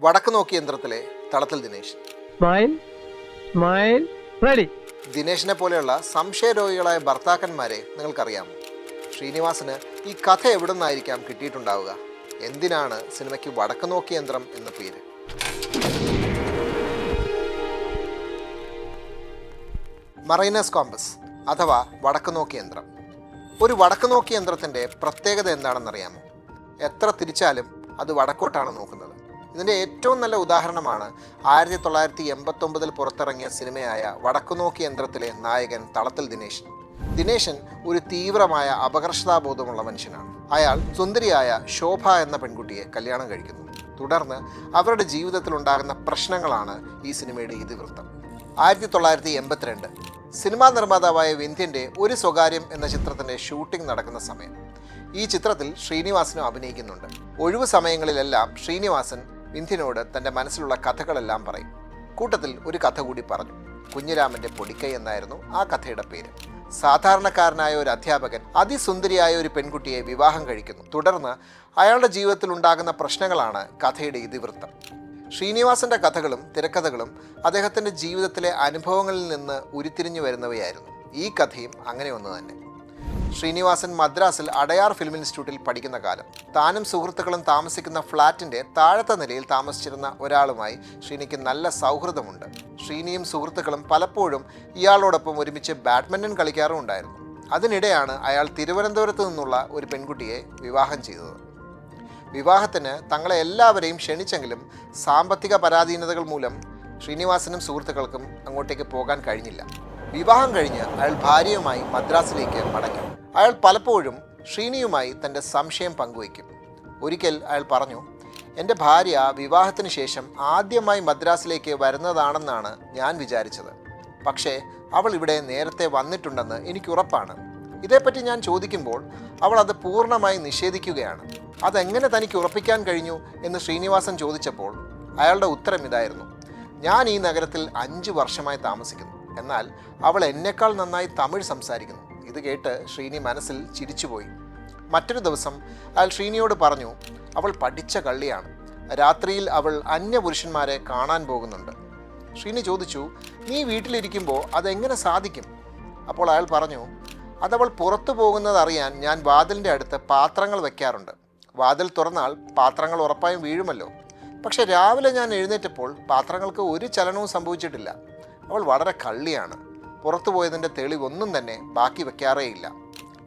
വടക്ക് നോക്കി യന്ത്രത്തിലെ തളത്തിൽ ദിനേശ്. ദിനേശിനെ പോലെയുള്ള സംശയരോഗികളായ ഭർത്താക്കന്മാരെ നിങ്ങൾക്കറിയാമോ? ശ്രീനിവാസന് ഈ കഥ എവിടെ നിന്നായിരിക്കാം കിട്ടിയിട്ടുണ്ടാവുക? എന്തിനാണ് സിനിമയ്ക്ക് വടക്ക് നോക്കി യന്ത്രം എന്ന പേര്? മറൈനസ് കോമ്പസ് അഥവാ വടക്ക് നോക്കി യന്ത്രം. ഒരു വടക്ക് നോക്കി യന്ത്രത്തിന്റെ പ്രത്യേകത എന്താണെന്നറിയാമോ? എത്ര തിരിച്ചാലും അത് വടക്കോട്ടാണ് നോക്കുന്നത്. ഇതിന്റെ ഏറ്റവും നല്ല ഉദാഹരണമാണ് ആയിരത്തി തൊള്ളായിരത്തി എൺപത്തൊമ്പതിൽ പുറത്തിറങ്ങിയ സിനിമയായ വടക്കുനോക്കി യന്ത്രത്തിലെ നായകൻ തളത്തിൽ ദിനേശൻ. ദിനേശൻ ഒരു തീവ്രമായ അപകർഷതാബോധമുള്ള മനുഷ്യനാണ്. അയാൾ സുന്ദരിയായ ശോഭ എന്ന പെൺകുട്ടിയെ കല്യാണം കഴിക്കുന്നു. തുടർന്ന് അവരുടെ ജീവിതത്തിൽ ഉണ്ടാകുന്ന പ്രശ്നങ്ങളാണ് ഈ സിനിമയുടെ ഇതിവൃത്തം. ആയിരത്തി തൊള്ളായിരത്തി എൺപത്തിരണ്ട് സിനിമാ നിർമ്മാതാവായ വിന്ധ്യന്റെ ഒരു സ്വകാര്യം എന്ന ചിത്രത്തിന്റെ ഷൂട്ടിംഗ് നടക്കുന്ന സമയം. ഈ ചിത്രത്തിൽ ശ്രീനിവാസനും അഭിനയിക്കുന്നുണ്ട്. ഒഴിവു സമയങ്ങളിലെല്ലാം ശ്രീനിവാസൻ വിന്ധ്യനോട് തന്റെ മനസ്സിലുള്ള കഥകളെല്ലാം പറയും. കൂട്ടത്തിൽ ഒരു കഥ കൂടി പറഞ്ഞു. കുഞ്ഞിരാമന്റെ പൊടിക്കൈ എന്നായിരുന്നു ആ കഥയുടെ പേര്. സാധാരണക്കാരനായ ഒരു അധ്യാപകൻ അതിസുന്ദരിയായ ഒരു പെൺകുട്ടിയെ വിവാഹം കഴിക്കുന്നു. തുടർന്ന് അയാളുടെ ജീവിതത്തിൽ ഉണ്ടാകുന്ന പ്രശ്നങ്ങളാണ് കഥയുടെ ഇതിവൃത്തം. ശ്രീനിവാസന്റെ കഥകളും തിരക്കഥകളും അദ്ദേഹത്തിന്റെ ജീവിതത്തിലെ അനുഭവങ്ങളിൽ നിന്ന് ഉരുത്തിരിഞ്ഞു വരുന്നവയായിരുന്നു. ഈ കഥയും അങ്ങനെ ഒന്ന് തന്നെ. ശ്രീനിവാസൻ മദ്രാസിൽ അടയാർ ഫിലിം ഇൻസ്റ്റിറ്റ്യൂട്ടിൽ പഠിക്കുന്ന കാലം. താനും സുഹൃത്തുക്കളും താമസിക്കുന്ന ഫ്ളാറ്റിന്റെ താഴത്തെ നിലയിൽ താമസിച്ചിരുന്ന ഒരാളുമായി ശ്രീനിക്ക് നല്ല സൗഹൃദമുണ്ട്. ശ്രീനിയും സുഹൃത്തുക്കളും പലപ്പോഴും ഇയാളോടൊപ്പം ഒരുമിച്ച് ബാഡ്മിന്റൺ കളിക്കാറും ഉണ്ടായിരുന്നു അതിനിടെയാണ് അയാൾ തിരുവനന്തപുരത്ത് നിന്നുള്ള ഒരു പെൺകുട്ടിയെ വിവാഹം ചെയ്തത്. വിവാഹത്തിന് തങ്ങളെ എല്ലാവരെയും ക്ഷണിച്ചെങ്കിലും സാമ്പത്തിക പരാധീനതകൾ മൂലം ശ്രീനിവാസനും സുഹൃത്തുക്കൾക്കും അങ്ങോട്ടേക്ക് പോകാൻ കഴിഞ്ഞില്ല. വിവാഹം കഴിഞ്ഞ് അയാൾ ഭാര്യയുമായി മദ്രാസിലേക്ക് മടങ്ങി. അയാൾ പലപ്പോഴും ശ്രീനിയുമായി തന്റെ സംശയം പങ്കുവയ്ക്കും. ഒരിക്കൽ അയാൾ പറഞ്ഞു എന്റെ ഭാര്യ വിവാഹത്തിന് ശേഷം ആദ്യമായി മദ്രാസിലേക്ക് വരുന്നതാണെന്നാണ് ഞാൻ വിചാരിച്ചത്. പക്ഷേ അവൾ ഇവിടെ നേരത്തെ വന്നിട്ടുണ്ടെന്ന് എനിക്ക് ഉറപ്പാണ്. ഇതേപ്പറ്റി ഞാൻ ചോദിക്കുമ്പോൾ അവൾ അത് പൂർണമായി നിഷേധിക്കുകയാണ്. അതെങ്ങനെ തനിക്ക് ഉറപ്പിക്കാൻ കഴിഞ്ഞു? എന്ന് ശ്രീനിവാസൻ ചോദിച്ചപ്പോൾ അയാളുടെ ഉത്തരം ഇതായിരുന്നു ഞാൻ ഈ നഗരത്തിൽ അഞ്ച് വർഷമായി താമസിക്കുന്നു. എന്നാൽ അവൾ എന്നെക്കാൾ നന്നായി തമിഴ് സംസാരിക്കുന്നു. ഇത് കേട്ട് ശ്രീനി മനസ്സിൽ ചിരിച്ചുപോയി. മറ്റൊരു ദിവസം അയാൾ ശ്രീനിയോട് പറഞ്ഞു അവൾ പഠിച്ച കള്ളിയാണ്. രാത്രിയിൽ അവൾ അന്യപുരുഷന്മാരെ കാണാൻ പോകുന്നുണ്ട്. ശ്രീനി ചോദിച്ചു നീ വീട്ടിലിരിക്കുമ്പോൾ അതെങ്ങനെ സാധിക്കും? അപ്പോൾ അയാൾ പറഞ്ഞു അതവൾ പുറത്തു പോകുന്നത് അറിയാൻ ഞാൻ വാതിലിന്റെ അടുത്ത് പാത്രങ്ങൾ വെക്കാറുണ്ട്. വാതിൽ തുറന്നാൽ പാത്രങ്ങൾ ഉറപ്പായും വീഴുമല്ലോ. പക്ഷെ രാവിലെ ഞാൻ എഴുന്നേറ്റപ്പോൾ പാത്രങ്ങൾക്ക് ഒരു ചലനവും സംഭവിച്ചിട്ടില്ല. അവൾ വളരെ കള്ളിയാണ്. പുറത്തു പോയതിന്റെ തെളിവൊന്നും തന്നെ ബാക്കി വെക്കാറേയില്ല.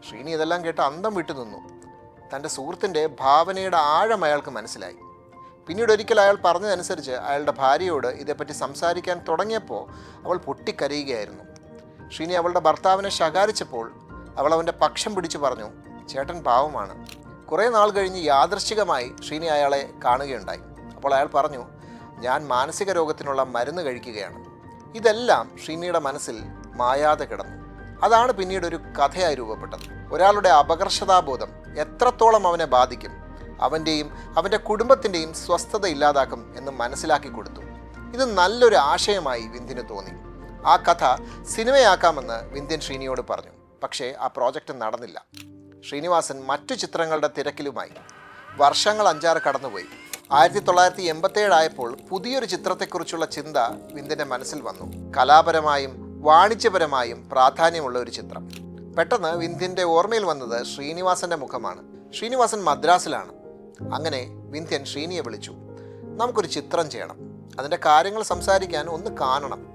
ശ്രീനി ഇതെല്ലാം കേട്ട് അന്തം വിട്ടു നിന്നു. തന്റെ സുഹൃത്തിന്റെ ഭാവനയുടെ ആഴം അയാൾക്ക് മനസ്സിലായി. പിന്നീട് ഒരിക്കൽ അയാൾ പറഞ്ഞതനുസരിച്ച് അയാളുടെ ഭാര്യയോട് ഇതേപ്പറ്റി സംസാരിക്കാൻ തുടങ്ങിയപ്പോൾ അവൾ പൊട്ടിക്കരയുകയായിരുന്നു. ശ്രീനി അവളുടെ ഭർത്താവിനെ ശകാരിച്ചപ്പോൾ അവൾ അവന്റെ പക്ഷം പിടിച്ചു പറഞ്ഞു ചേട്ടൻ പാവമാണ്. കുറേ നാൾ കഴിഞ്ഞ് യാദൃശ്ചികമായി ശ്രീനി അയാളെ കാണുകയുണ്ടായി. അപ്പോൾ അയാൾ പറഞ്ഞു ഞാൻ മാനസിക രോഗത്തിനുള്ള മരുന്ന് കഴിക്കുകയാണ്. ഇതെല്ലാം ശ്രീനിയുടെ മനസ്സിൽ മായാതെ കിടന്നു. അതാണ് പിന്നീട് ഒരു കഥയായി രൂപപ്പെട്ടത്. ഒരാളുടെ അപകർഷതാബോധം എത്രത്തോളം അവനെ ബാധിക്കും അവന്റെയും അവന്റെ കുടുംബത്തിന്റെയും സ്വസ്ഥത ഇല്ലാതാക്കും എന്ന് മനസ്സിലാക്കി കൊടുത്തു. ഇത് നല്ലൊരു ആശയമായി വിന്ധ്യന് തോന്നി. ആ കഥ സിനിമയാക്കാമെന്ന് വിന്ധ്യൻ ശ്രീനിയോട് പറഞ്ഞു. പക്ഷേ ആ പ്രോജക്റ്റ് നടന്നില്ല. ശ്രീനിവാസൻ മറ്റു ചിത്രങ്ങളുടെ തിരക്കിലുമായി. വർഷങ്ങൾ അഞ്ചാറ് കടന്നുപോയി. ആയിരത്തി തൊള്ളായിരത്തി എൺപത്തേഴ് ആയപ്പോൾ പുതിയൊരു ചിത്രത്തെക്കുറിച്ചുള്ള ചിന്ത വിന്ദിന്റെ മനസ്സിൽ വന്നു. കലാപരമായും വാണിജ്യപരമായും പ്രാധാന്യമുള്ള ഒരു ചിത്രം. പെട്ടെന്ന് വിന്ധ്യന്റെ ഓർമ്മയിൽ വന്നത് ശ്രീനിവാസന്റെ മുഖമാണ്. ശ്രീനിവാസൻ മദ്രാസിലാണ്. അങ്ങനെ വിന്ധ്യൻ ശ്രീനിയെ വിളിച്ചു. നമുക്കൊരു ചിത്രം ചെയ്യണം. അതിന്റെ കാര്യങ്ങൾ സംസാരിക്കാൻ ഒന്ന് കാണണം.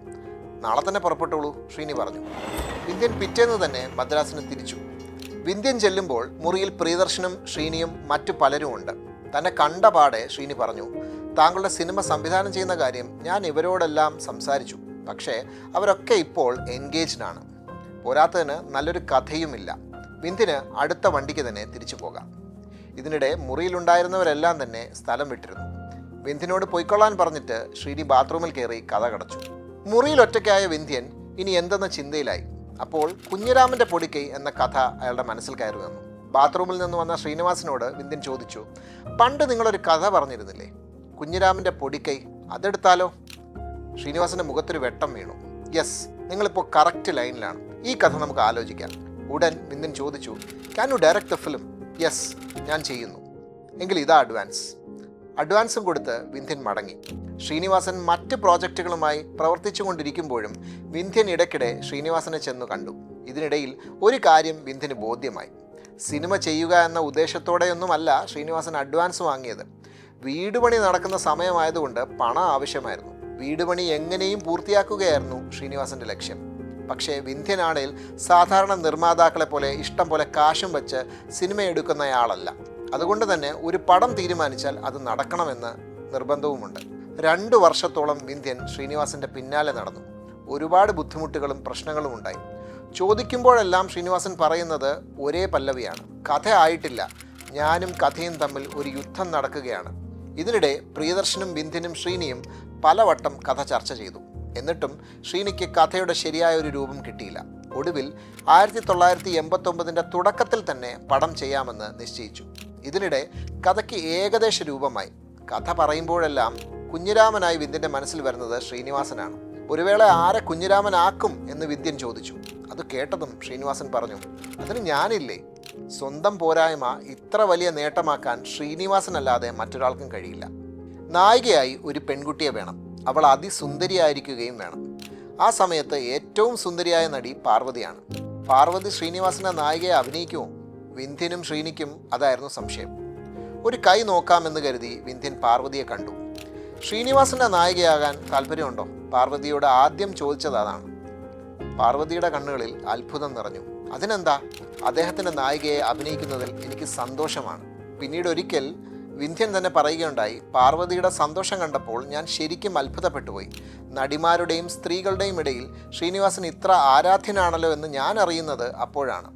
നാളെ തന്നെ പുറപ്പെട്ടുള്ളൂ ശ്രീനി പറഞ്ഞു. വിന്ധ്യൻ പിറ്റേന്ന് തന്നെ മദ്രാസിന് തിരിച്ചു. വിന്ധ്യൻ ചെല്ലുമ്പോൾ മുറിയിൽ പ്രിയദർശനും ശ്രീനിയും മറ്റു പലരും ഉണ്ട് തന്നെ കണ്ട പാടെ ശ്രീനി പറഞ്ഞു താങ്കളുടെ സിനിമ സംവിധാനം ചെയ്യുന്ന കാര്യം ഞാൻ ഇവരോടെല്ലാം സംസാരിച്ചു. പക്ഷേ അവരൊക്കെ ഇപ്പോൾ എൻഗേജ്ഡ് ആണ്. പോരാത്തതിന് നല്ലൊരു കഥയുമില്ല. വിന്ധ്യന് അടുത്ത വണ്ടിക്ക് തന്നെ തിരിച്ചു പോകാം. ഇതിനിടെ മുറിയിലുണ്ടായിരുന്നവരെല്ലാം തന്നെ സ്ഥലം വിട്ടിരുന്നു. വിന്ധ്യനോട് പൊയ്ക്കൊള്ളാൻ പറഞ്ഞിട്ട് ശ്രീനി ബാത്റൂമിൽ കയറി കഥ കടച്ചു. മുറിയിൽ ഒറ്റയ്ക്കായ വിന്ധ്യൻ ഇനി എന്തെന്ന ചിന്തയിലായി. അപ്പോൾ കുഞ്ഞിരാമന്റെ പൊടിക്കൈ എന്ന കഥ അയാളുടെ മനസ്സിൽ കയറി വന്നു ബാത്റൂമിൽ നിന്ന് വന്ന ശ്രീനിവാസനോട് വിന്ധ്യൻ ചോദിച്ചു പണ്ട് നിങ്ങളൊരു കഥ പറഞ്ഞിരുന്നില്ലേ? കുഞ്ഞിരാമന്റെ പൊടിക്കൈ അതെടുത്താലോ? ശ്രീനിവാസിന്റെ മുഖത്തൊരു വെട്ടം വീണു. യെസ് നിങ്ങളിപ്പോൾ കറക്റ്റ് ലൈനിലാണ് ഈ കഥ നമുക്ക് ആലോചിക്കാം. ഉടൻ വിന്ധ്യൻ ചോദിച്ചു can you direct the film yes ഞാൻ ചെയ്യുന്നു. എങ്കിൽ ഇതാ അഡ്വാൻസ് അഡ്വാൻസും കൊടുത്ത് വിന്ധ്യൻ മടങ്ങി. ശ്രീനിവാസൻ മറ്റ് പ്രോജക്റ്റുകളുമായി പ്രവർത്തിച്ചുകൊണ്ടിരിക്കുമ്പോഴും വിന്ധ്യൻ ഇടയ്ക്കിടെ ശ്രീനിവാസനെ ചെന്നു കണ്ടു. ഇതിനിടയിൽ ഒരു കാര്യം വിന്ധ്യന് ബോധ്യമായി. സിനിമ ചെയ്യുക എന്ന ഉദ്ദേശത്തോടെയൊന്നുമല്ല ശ്രീനിവാസൻ അഡ്വാൻസ് വാങ്ങിയത്. വീട് പണി നടക്കുന്ന സമയമായതുകൊണ്ട് പണം ആവശ്യമായിരുന്നു. വീട് പണി എങ്ങനെയും പൂർത്തിയാക്കുകയായിരുന്നു ശ്രീനിവാസന്റെ ലക്ഷ്യം. പക്ഷേ വിന്ധ്യനാണേൽ സാധാരണ നിർമ്മാതാക്കളെ പോലെ ഇഷ്ടം പോലെ കാശും വെച്ച് സിനിമ എടുക്കുന്നയാളല്ല. അതുകൊണ്ട് തന്നെ ഒരു പടം തീരുമാനിച്ചാൽ അത് നടക്കണമെന്ന് നിർബന്ധവുമുണ്ട്. രണ്ടു വർഷത്തോളം വിന്ധ്യൻ ശ്രീനിവാസന്റെ പിന്നാലെ നടന്നു. ഒരുപാട് ബുദ്ധിമുട്ടുകളും പ്രശ്നങ്ങളും ഉണ്ടായി. ചോദിക്കുമ്പോഴെല്ലാം ശ്രീനിവാസൻ പറയുന്നത് ഒരേ പല്ലവിയാണ്. കഥ ആയിട്ടില്ല. ഞാനും കഥയും തമ്മിൽ ഒരു യുദ്ധം നടക്കുകയാണ്. ഇതിനിടെ പ്രിയദർശനും ബിന്ദിനും ശ്രീനിയും പലവട്ടം കഥ ചർച്ച ചെയ്തു. എന്നിട്ടും ശ്രീനിക്ക് കഥയുടെ ശരിയായ ഒരു രൂപം കിട്ടിയില്ല. ഒടുവിൽ ആയിരത്തി തൊള്ളായിരത്തി എൺപത്തൊമ്പതിന്റെ തുടക്കത്തിൽ തന്നെ പടം ചെയ്യാമെന്ന് നിശ്ചയിച്ചു. ഇതിനിടെ കഥയ്ക്ക് ഏകദേശ രൂപമായി. കഥ പറയുമ്പോഴെല്ലാം കുഞ്ഞിരാമനായി ബിന്ദിന്റെ മനസ്സിൽ വരുന്നത് ശ്രീനിവാസനാണ്. ഒരു വേള ആരെ കുഞ്ഞിരാമനാക്കും എന്ന് വിദ്യൻ ചോദിച്ചു. അത് കേട്ടതും ശ്രീനിവാസൻ പറഞ്ഞു അതിന് ഞാനില്ലേ? സ്വന്തം പോരായ്മ ഇത്ര വലിയ നേട്ടമാക്കാൻ ശ്രീനിവാസനല്ലാതെ മറ്റൊരാൾക്കും കഴിയില്ല. നായികയായി ഒരു പെൺകുട്ടിയെ വേണം. അവൾ അതിസുന്ദരിയായിരിക്കുകയും വേണം. ആ സമയത്ത് ഏറ്റവും സുന്ദരിയായ നടി പാർവതിയാണ്. പാർവതി ശ്രീനിവാസനെ നായികയെ അഭിനയിക്കുമോ? വിന്ധ്യനും ശ്രീനിക്കും അതായിരുന്നു സംശയം. ഒരു കൈ നോക്കാമെന്ന് കരുതി വിന്ധ്യൻ പാർവതിയെ കണ്ടു. ശ്രീനിവാസിന്റെ നായികയാകാൻ താല്പര്യമുണ്ടോ? പാർവതിയോട് ആദ്യം ചോദിച്ചത് അതാണ്. പാർവതിയുടെ കണ്ണുകളിൽ അത്ഭുതം നിറഞ്ഞു. അതിനെന്താ? അദ്ദേഹത്തിന്റെ നായികയെ അഭിനയിക്കുന്നതിൽ എനിക്ക് സന്തോഷമാണ്. പിന്നീട് ഒരിക്കൽ വിന്ധ്യൻ തന്നെ പറയുകയുണ്ടായി പാർവതിയുടെ സന്തോഷം കണ്ടപ്പോൾ ഞാൻ ശരിക്കും അത്ഭുതപ്പെട്ടുപോയി. നടിമാരുടെയും സ്ത്രീകളുടെയും ഇടയിൽ ശ്രീനിവാസൻ ഇത്ര ആരാധ്യനാണല്ലോ എന്ന് ഞാൻ അറിയുന്നത് അപ്പോഴാണ്.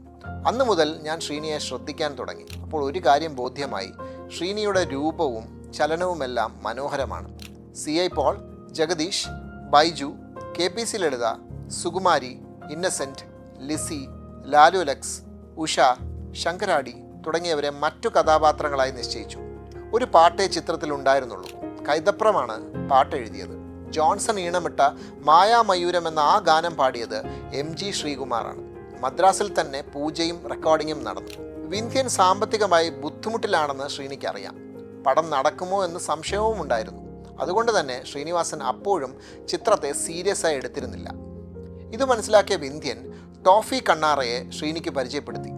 അന്നു മുതൽ ഞാൻ ശ്രീനിയെ ശ്രദ്ധിക്കാൻ തുടങ്ങി. അപ്പോൾ ഒരു കാര്യം ബോധ്യമായി ശ്രീനിയുടെ രൂപവും ചലനവുമെല്ലാം മനോഹരമാണ്. C I Paul Jagadish Baiju K P C Lalitha Sukumari Innocent Lissy Lalu Alex Usha Sankaradi തുടങ്ങിയവരെ മറ്റു കഥാപാത്രങ്ങളായി നിശ്ചയിച്ചു. ഒരു പാട്ടേ ചിത്രത്തിൽ ഉണ്ടായിരുന്നുള്ളൂ. കൈതപ്രമാണ് പാട്ട് എഴുതിയത്. ജോൺസൺ ഈണമിട്ട മായാമയൂരം എന്ന ആ ഗാനം പാടിയത് എം ജി ശ്രീകുമാറാണ്. മദ്രാസിൽ തന്നെ പൂജയും റെക്കോർഡിങ്ങും നടന്നു. വിന്ധ്യൻ സാമ്പത്തികമായി ബുദ്ധിമുട്ടിലാണെന്ന് ശ്രീനിക്ക് അറിയാം. പടം നടക്കുമോ എന്ന് സംശയവും ഉണ്ടായിരുന്നു അതുകൊണ്ട് തന്നെ ശ്രീനിവാസൻ അപ്പോഴും ചിത്രത്തെ സീരിയസ് ആയി എടുത്തിരുന്നില്ല. ഇത് മനസ്സിലാക്കിയ വിന്ധ്യൻ ടോഫി കണ്ണാറയെ ശ്രീനിക്ക് പരിചയപ്പെടുത്തി.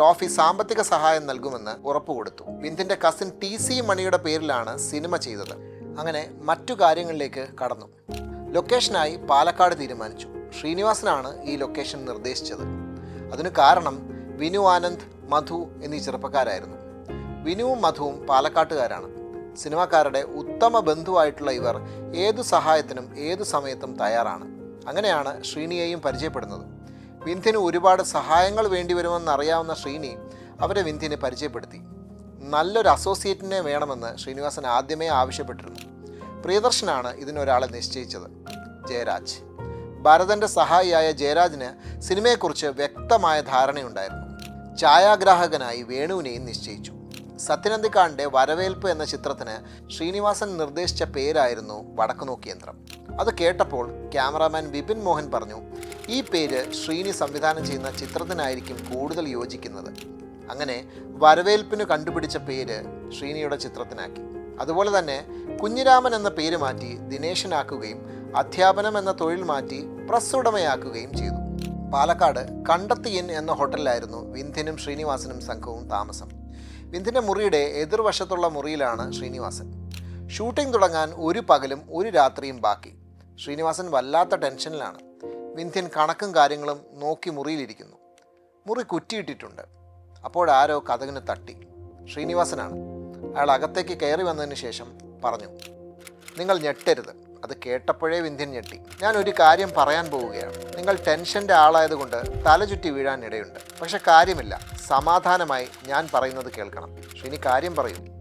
ടോഫി സാമ്പത്തിക സഹായം നൽകുമെന്ന് ഉറപ്പുകൊടുത്തു വിന്ധ്യന്റെ കസിൻ ടി സി മണിയുടെ പേരിലാണ് സിനിമ ചെയ്തത്. അങ്ങനെ മറ്റു കാര്യങ്ങളിലേക്ക് കടന്നു. ലൊക്കേഷനായി പാലക്കാട് തീരുമാനിച്ചു. ശ്രീനിവാസനാണ് ഈ ലൊക്കേഷൻ നിർദ്ദേശിച്ചത്. അതിനു കാരണം വിനു ആനന്ദ് മധു എന്നീ ചെറുപ്പക്കാരായിരുന്നു. വിനുവും മധുവും പാലക്കാട്ടുകാരാണ്. സിനിമാക്കാരുടെ ഉത്തമ ബന്ധുവായിട്ടുള്ള ഇവർ ഏതു സഹായത്തിനും ഏതു സമയത്തും തയ്യാറാണ്. അങ്ങനെയാണ് ശ്രീനിയെയും പരിചയപ്പെടുന്നത്. വിന്ധ്യന് ഒരുപാട് സഹായങ്ങൾ വേണ്ടിവരുമെന്ന് അറിയാവുന്ന ശ്രീനി അവരെ വിന്ധ്യനെ പരിചയപ്പെടുത്തി. നല്ലൊരു അസോസിയേറ്റിനെ വേണമെന്ന് ശ്രീനിവാസൻ ആദ്യമേ ആവശ്യപ്പെട്ടിരുന്നു. പ്രിയദർശനാണ് ഇതിനൊരാളെ നിശ്ചയിച്ചത്. ജയരാജ്. ഭരതന്റെ സഹായിയായ ജയരാജിന് സിനിമയെക്കുറിച്ച് വ്യക്തമായ ധാരണയുണ്ടായിരുന്നു. ഛായാഗ്രാഹകനായി വേണുവിനെയും നിശ്ചയിച്ചു. സത്യനന്ദിക്കാടിന്റെ വരവേൽപ്പ് എന്ന ചിത്രത്തിന് ശ്രീനിവാസൻ നിർദ്ദേശിച്ച പേരായിരുന്നു വടക്കുനോക്കിയന്ത്രം അത് കേട്ടപ്പോൾ ക്യാമറാമാൻ വിപിൻ മോഹൻ പറഞ്ഞു ഈ പേര് ശ്രീനി സംവിധാനം ചെയ്യുന്ന ചിത്രത്തിനായിരിക്കും കൂടുതൽ യോജിക്കുന്നത്. അങ്ങനെ വരവേൽപ്പിന് കണ്ടുപിടിച്ച പേര് ശ്രീനിയുടെ ചിത്രത്തിനാക്കി. അതുപോലെ തന്നെ കുഞ്ഞിരാമൻ എന്ന പേര് മാറ്റി ദിനേശനാക്കുകയും അധ്യാപനം എന്ന തൊഴിൽ മാറ്റി പ്രസ് ഉടമയാക്കുകയും ചെയ്തു. പാലക്കാട് കണ്ടത്തിയൻ എന്ന ഹോട്ടലിലായിരുന്നു വിന്ധ്യനും ശ്രീനിവാസനും സംഘവും താമസം. വിന്ധ്യന്റെ മുറിയുടെ എതിർവശത്തുള്ള മുറിയിലാണ് ശ്രീനിവാസൻ. ഷൂട്ടിംഗ് തുടങ്ങാൻ ഒരു പകലും ഒരു രാത്രിയും ബാക്കി. ശ്രീനിവാസൻ വല്ലാത്ത ടെൻഷനിലാണ്. വിന്ധ്യൻ കണക്കും കാര്യങ്ങളും നോക്കി മുറിയിലിരിക്കുന്നു. മുറി കുറ്റിയിട്ടിട്ടുണ്ട്. അപ്പോഴാരോ കഥകിന് തട്ടി. ശ്രീനിവാസനാണ്. അയാൾ അകത്തേക്ക് കയറി വന്നതിന് ശേഷം പറഞ്ഞു നിങ്ങൾ ഞെട്ടരുത്. അത് കേട്ടപ്പോഴേ വിന്ധ്യൻ ഞെട്ടി. ഞാൻ ഒരു കാര്യം പറയാൻ പോവുകയാണ്. നിങ്ങൾ ടെൻഷന്റെ ആളായതുകൊണ്ട് തല ചുറ്റി വീഴാൻ ഇടയുണ്ട്. പക്ഷെ കാര്യമില്ല. സമാധാനമായി ഞാൻ പറയുന്നത് കേൾക്കണം. ഇനി കാര്യം പറയും.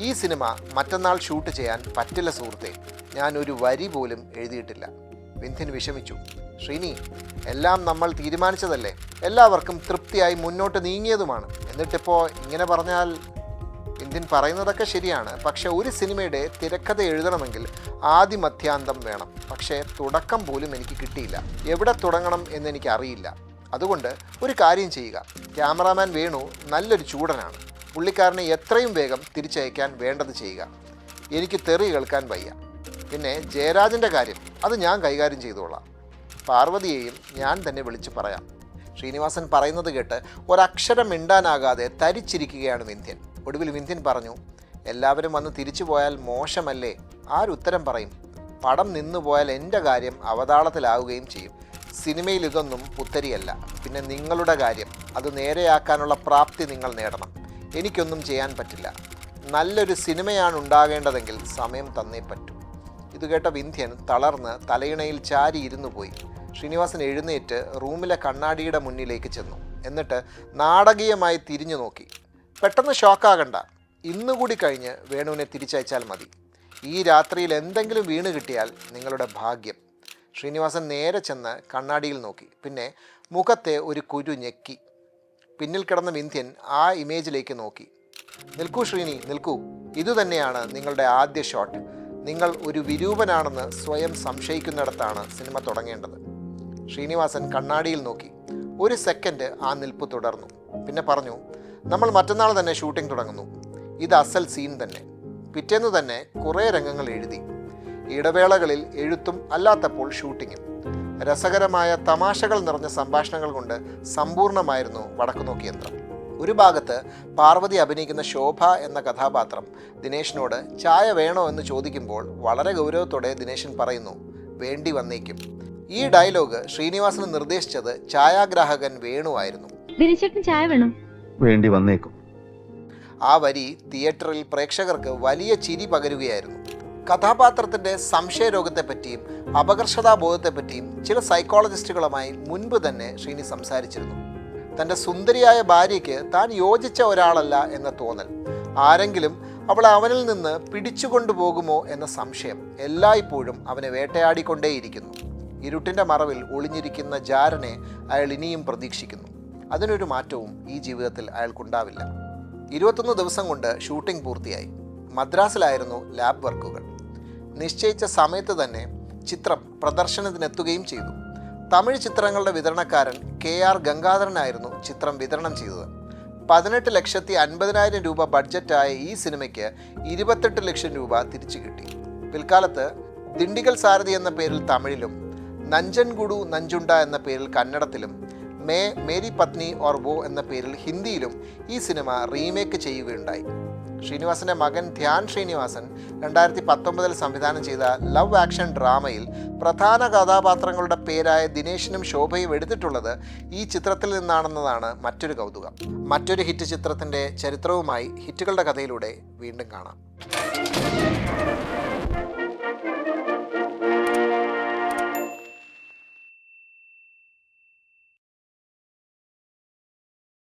ഈ സിനിമ മറ്റന്നാൾ ഷൂട്ട് ചെയ്യാൻ പറ്റില്ല സുഹൃത്തെ. ഞാൻ ഒരു വരി പോലും എഴുതിയിട്ടില്ല. വിന്ധ്യൻ വിഷമിച്ചു. ശ്രീനി എല്ലാം നമ്മൾ തീരുമാനിച്ചതല്ലേ? എല്ലാവർക്കും തൃപ്തിയായി മുന്നോട്ട് നീങ്ങിയതുമാണ്. എന്നിട്ടിപ്പോൾ ഇങ്ങനെ പറഞ്ഞാൽ ഇന്ത്യൻ പറയുന്നതൊക്കെ ശരിയാണ്. പക്ഷെ ഒരു സിനിമയുടെ തിരക്കഥ എഴുതണമെങ്കിൽ ആദ്യ മധ്യാന്തം വേണം. പക്ഷേ തുടക്കം പോലും എനിക്ക് കിട്ടിയില്ല. എവിടെ തുടങ്ങണം എന്ന് എനിക്ക് അറിയില്ല. അതുകൊണ്ട് ഒരു കാര്യം ചെയ്യുക. ക്യാമറാമാൻ വേണു നല്ലൊരു ചൂടനാണ്. പുള്ളിക്കാരനെ എത്രയും വേഗം തിരിച്ചയക്കാൻ വേണ്ടത് ചെയ്യുക. എനിക്ക് തെറി കേൾക്കാൻ വയ്യ. പിന്നെ ജയരാജന്റെ കാര്യം അത് ഞാൻ കൈകാര്യം ചെയ്തോളാം. പാർവതിയെയും ഞാൻ തന്നെ വിളിച്ച് പറയാം. ശ്രീനിവാസൻ പറയുന്നത് കേട്ട് ഒരക്ഷരം മിണ്ടാനാകാതെ തരിച്ചിരിക്കുകയാണ് വിന്ധ്യൻ. ഒടുവിൽ വിന്ധ്യൻ പറഞ്ഞു എല്ലാവരും വന്ന് തിരിച്ചു പോയാൽ മോശമല്ലേ? ആരുത്തരം പറയും? പടം നിന്നു പോയാൽ എന്റെ കാര്യം അവതാളത്തിലാവുകയും ചെയ്യും. സിനിമയിൽ ഇതൊന്നും പുത്തരിയല്ല. പിന്നെ നിങ്ങളുടെ കാര്യം. അത് നേരെയാക്കാനുള്ള പ്രാപ്തി നിങ്ങൾ നേടണം. എനിക്കൊന്നും ചെയ്യാൻ പറ്റില്ല. നല്ലൊരു സിനിമയാണ് ഉണ്ടാകേണ്ടതെങ്കിൽ സമയം തന്നേ പറ്റൂ. ഇത് കേട്ട വിന്ധ്യൻ തളർന്ന് തലയിണയിൽ ചാരി ഇരുന്നു പോയി. ശ്രീനിവാസൻ എഴുന്നേറ്റ് റൂമിലെ കണ്ണാടിയുടെ മുന്നിലേക്ക് ചെന്നു. എന്നിട്ട് നാടകീയമായി തിരിഞ്ഞു നോക്കി. പെട്ടെന്ന് ഷോക്കാകണ്ട. ഇന്നുകൂടി കഴിഞ്ഞ് വേണുവിനെ തിരിച്ചയച്ചാൽ മതി. ഈ രാത്രിയിൽ എന്തെങ്കിലും വീണ് കിട്ടിയാൽ നിങ്ങളുടെ ഭാഗ്യം. ശ്രീനിവാസൻ നേരെ ചെന്ന് കണ്ണാടിയിൽ നോക്കി. പിന്നെ മുഖത്തെ ഒരു കുരു ഞെക്കി. പിന്നിൽ കിടന്ന വിന്ധ്യൻ ആ ഇമേജിലേക്ക് നോക്കി. നിൽക്കൂ ശ്രീനി നിൽക്കൂ. ഇതുതന്നെയാണ് നിങ്ങളുടെ ആദ്യ ഷോട്ട്. നിങ്ങൾ ഒരു വിരൂപനാണെന്ന് സ്വയം സംശയിക്കുന്നിടത്താണ് സിനിമ തുടങ്ങേണ്ടത്. ശ്രീനിവാസൻ കണ്ണാടിയിൽ നോക്കി. ഒരു സെക്കൻഡ് ആ നിൽപ്പ് തുടർന്നു. പിന്നെ പറഞ്ഞു നമ്മൾ മറ്റന്നാൾ തന്നെ ഷൂട്ടിംഗ് തുടങ്ങുന്നു. ഇത് അസൽ സീൻ തന്നെ. പിറ്റേന്ന് തന്നെ കുറേ രംഗങ്ങൾ എഴുതി. ഇടവേളകളിൽ എഴുത്തും അല്ലാത്തപ്പോൾ ഷൂട്ടിങ്ങും. രസകരമായ തമാശകൾ നിറഞ്ഞ സംഭാഷണങ്ങൾ കൊണ്ട് സമ്പൂർണമായിരുന്നു വടക്കുനോക്കി യന്ത്രം. ഒരു ഭാഗത്ത് പാർവതി അഭിനയിക്കുന്ന ശോഭ എന്ന കഥാപാത്രം ദിനേശിനോട് ചായ വേണോ എന്ന് ചോദിക്കുമ്പോൾ വളരെ ഗൗരവത്തോടെ ദിനേശൻ പറയുന്നു വേണ്ടി വന്നേക്കും. ഈ ഡയലോഗ് ശ്രീനിവാസന് നിർദ്ദേശിച്ചത് ഛായാഗ്രാഹകൻ വേണുവായിരുന്നു. ദിനേശേട്ടൻ ചായ വേണോ? വേണ്ടി വന്നേക്കും. ആ വരി തിയേറ്ററിൽ പ്രേക്ഷകർക്ക് വലിയ ചിരി പകരുകയായിരുന്നു. കഥാപാത്രത്തിന്റെ സംശയരോഗത്തെപ്പറ്റിയും അപകർഷതാബോധത്തെപ്പറ്റിയും ചില സൈക്കോളജിസ്റ്റുകളുമായി മുൻപ് തന്നെ ശ്രീനി സംസാരിച്ചിരുന്നു. തന്റെ സുന്ദരിയായ ഭാര്യയ്ക്ക് താൻ യോജിച്ച ഒരാളല്ല എന്ന തോന്നൽ. ആരെങ്കിലും അവൾ അവനിൽ നിന്ന് പിടിച്ചുകൊണ്ടുപോകുമോ എന്ന സംശയം എല്ലായ്പ്പോഴും അവനെ വേട്ടയാടിക്കൊണ്ടേയിരിക്കുന്നു. ഇരുട്ടിന്റെ മറവിൽ ഒളിഞ്ഞിരിക്കുന്ന ജാരനെ അയാൾ ഇനിയും പ്രതീക്ഷിക്കുന്നു. അതിനൊരു മാറ്റവും ഈ ജീവിതത്തിൽ അയാൾക്കുണ്ടാവില്ല. ഇരുപത്തൊന്ന് ദിവസം കൊണ്ട് ഷൂട്ടിംഗ് പൂർത്തിയായി. മദ്രാസിലായിരുന്നു ലാബ് വർക്കുകൾ നിശ്ചയിച്ച സമയത്ത് തന്നെ ചിത്രം പ്രദർശനത്തിനെത്തുകയും ചെയ്തു. തമിഴ് ചിത്രങ്ങളുടെ വിതരണക്കാരൻ കെ ആർ ഗംഗാധരനായിരുന്നു ചിത്രം വിതരണം ചെയ്തത്. പതിനെട്ട് ലക്ഷത്തി അൻപതിനായിരം രൂപ ബഡ്ജറ്റായ ഈ സിനിമയ്ക്ക് ഇരുപത്തെട്ട് ലക്ഷം രൂപ തിരിച്ചു കിട്ടി. പിൽക്കാലത്ത് ദിണ്ടിഗൽ സാരഥി എന്ന പേരിൽ തമിഴിലും നഞ്ചൻഗുഡു നഞ്ചുണ്ട എന്ന പേരിൽ കന്നഡത്തിലും മേ മേരി പത്നി ഓർ വോ എന്ന പേരിൽ ഹിന്ദിയിലും ഈ സിനിമ റീമേക്ക് ചെയ്യുകയുണ്ടായി. ശ്രീനിവാസന്റെ മകൻ ധ്യാൻ ശ്രീനിവാസൻ രണ്ടായിരത്തി പത്തൊമ്പതിൽ സംവിധാനം ചെയ്ത ലവ് ആക്ഷൻ ഡ്രാമയിൽ പ്രധാന കഥാപാത്രങ്ങളുടെ പേരായ ദിനേശിനും ശോഭയും എടുത്തിട്ടുള്ളത് ഈ ചിത്രത്തിൽ നിന്നാണെന്നതാണ് മറ്റൊരു കൗതുകം. മറ്റൊരു ഹിറ്റ് ചിത്രത്തിന്റെ ചരിത്രവുമായി ഹിറ്റുകളുടെ കഥയിലൂടെ വീണ്ടും കാണാം.